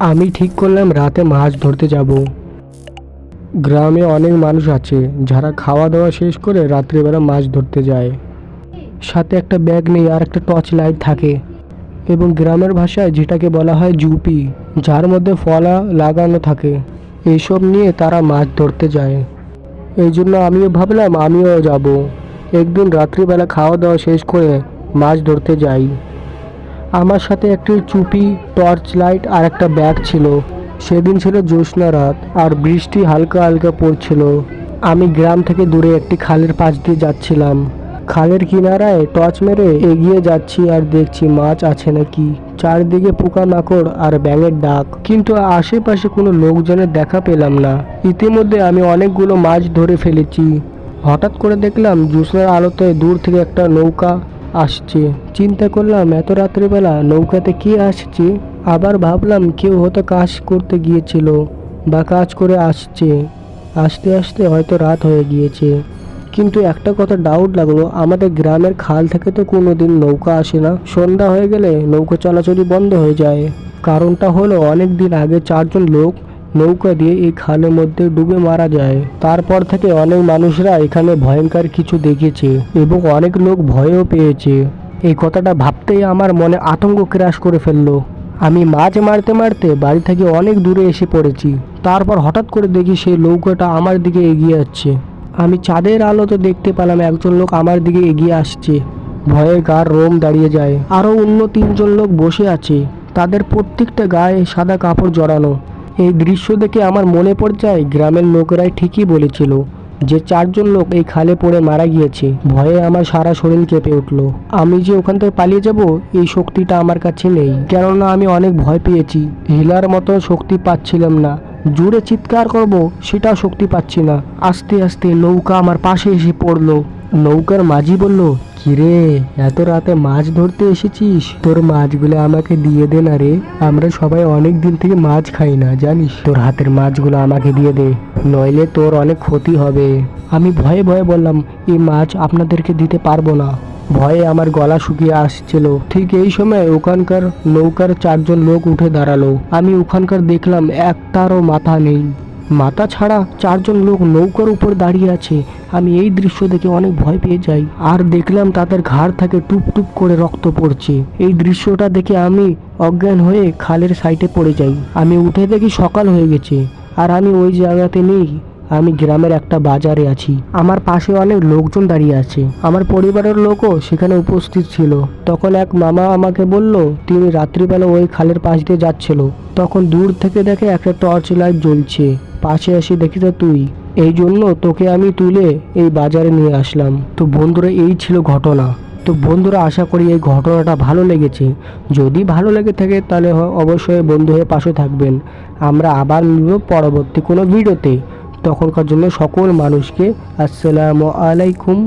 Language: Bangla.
আমি ঠিক করলাম রাতে মাছ ধরতে যাব। গ্রামে অনেক মানুষ আছে, যারা খাওয়া দাওয়া শেষ করে রাত্রিবেলা মাছ ধরতে যায়। সাথে একটা ব্যাগ নেই আর একটা টর্চ লাইট থাকে। এবং গ্রামের ভাষায় যেটাকে বলা হয় জুপি, যার মধ্যে ফলা লাগানো থাকে। এইসব নিয়ে তারা মাছ ধরতে যায়। এই জন্য আমিও ভাবলাম আমিও যাব। একদিন রাত্রিবেলা খাওয়া দাওয়া শেষ করে মাছ ধরতে যাই। আমার সাথে একটি চুপি টর্চ লাইট আর একটা ব্যাগ ছিল। সেদিন ছিল জ্যোৎস্না রাত আর বৃষ্টি হালকা হালকা পড়ছিল। আমি গ্রাম থেকে দূরে একটি খালের পাশ দিয়ে যাচ্ছিলাম। খালের কিনারায় টর্চ মেরে এগিয়ে যাচ্ছি আর দেখছি মাছ আছে নাকি। চারদিকে পোকামাকড় আর ব্যাঙের ডাক। কিন্তু আশেপাশে কোনো লোকজনের দেখা পেলাম না। ইতিমধ্যে আমি অনেকগুলো মাছ ধরে ফেলেছি। হঠাৎ করে দেখলাম জ্যোৎস্নার আলোতে দূর থেকে একটা নৌকা আসছে। চিন্তা করলাম, এত রাত্রিবেলা নৌকাতে কে আসছে? আবার ভাবলাম কেউ হয়তো কাজ করতে গিয়েছিল বা কাজ করে আসছে। আসতে আসতে হয়তো রাত হয়ে গিয়েছে। কিন্তু একটা কথা ডাউট লাগল, আমাদের গ্রামের খাল থেকে তো কোনো দিন নৌকা আসে না। সন্ধ্যা হয়ে গেলে নৌকা চলাচলই বন্ধ হয়ে যায়। কারণটা হলো অনেক দিন আগে চারজন লোক নৌকা দিয়ে এই খালের মধ্যে ডুবে মারা যায়। তারপর থেকে অনেক মানুষরা এখানে ভয়ঙ্কর কিছু দেখেছে এবং অনেক লোক ভয়ও পেয়েছে। এই কথাটা ভাবতেই আমার মনে আতঙ্ক ক্রাশ করে ফেলল। আমি মাছ মারতে মারতে বাড়ি থেকে অনেক দূরে এসে পড়েছি। তারপর হঠাৎ করে দেখি সেই নৌকাটা আমার দিকে এগিয়ে যাচ্ছে। আমি চাঁদের আলোতে দেখতে পেলাম একজন লোক আমার দিকে এগিয়ে আসছে। ভয়ে গার রোম দাঁড়িয়ে যায়। আরও অন্য তিনজন লোক বসে আছে। তাদের প্রত্যেকটা গায়ে সাদা কাপড় জড়ানো। এই দৃশ্য দেখে আমার মনে পড়ে যায়, গ্রামের লোকেরাই ঠিকই বলেছিল যে চারজন লোক এই খালে পড়ে মারা গিয়েছে। ভয়ে আমার সারা শরীর কেঁপে উঠল। আমি যে ওখান থেকে পালিয়ে যাব, এই শক্তিটা আমার কাছে নেই। কেননা আমি অনেক ভয় পেয়েছি। হিলার মতো শক্তি পাচ্ছিলাম না। জুড়ে চিৎকার করব, সেটাও শক্তি পাচ্ছি না। আস্তে আস্তে নৌকা আমার পাশে এসে পড়ল। নৌকার মাঝি বলল কিরে, এত রাতে মাছ ধরতে এসেছিস? তোর মাছগুলো আমাকে দিয়ে দে না রে। আমরা সবাই অনেক দিন থেকে মাছ খাই না, জানিস? তোর হাতের মাছগুলো আমাকে দিয়ে দে। নইলে তোর অনেক ক্ষতি হবে। আমি ভয়ে ভয়ে বললাম এই মাছ আপনাদেরকে দিতে পারব না। ভয়ে আমার গলা শুকিয়ে আসছিল। ঠিক এই সময় ওখানকার নৌকার চারজন লোক উঠে দাঁড়াল। আমি ওখানকার দেখলাম, একটারও মাথা নেই। মাথা ছাড়া চারজন লোক নৌকার উপর দাঁড়িয়ে আছে। আমি এই দৃশ্য দেখে অনেক ভয় পেয়ে যাই। আর দেখলাম তাদের ঘাড় থেকে টুপ টুপ করে রক্ত পড়ছে। এই দৃশ্যটা দেখে আমি অজ্ঞান হয়ে খালের সাইডে পড়ে যাই। আমি উঠে দেখি সকাল হয়ে গেছে। আর আমি ওই জায়গাতে নেই। আমি গ্রামের একটা বাজারে আছি। আমার পাশে অনেক লোকজন দাঁড়িয়ে আছে। আমার পরিবারের লোকও সেখানে উপস্থিত ছিল। তখন এক মামা আমাকে বলল, তিনি রাত্রিবেলা ওই খালের পাশ দিয়ে যাচ্ছিল। তখন দূর থেকে দেখে একটা টর্চ লাইট জ্বলছে। পাশে আসি দেখি তো তুই। এই জন্য তোকে আমি তুলে এই বাজারে নিয়ে আসলাম। তো বন্ধুরা, এই ছিল ঘটনা। তো বন্ধুরা, আশা করি এই ঘটনাটা ভালো লেগেছে। যদি ভালো লেগে থাকে, তাহলে অবশ্যই বন্ধু হয়ে পাশে থাকবেন। আমরা আবার মিলব পরবর্তী কোনো ভিডিওতে। তখনকার জন্য সকল মানুষকে আসসালামু আলাইকুম।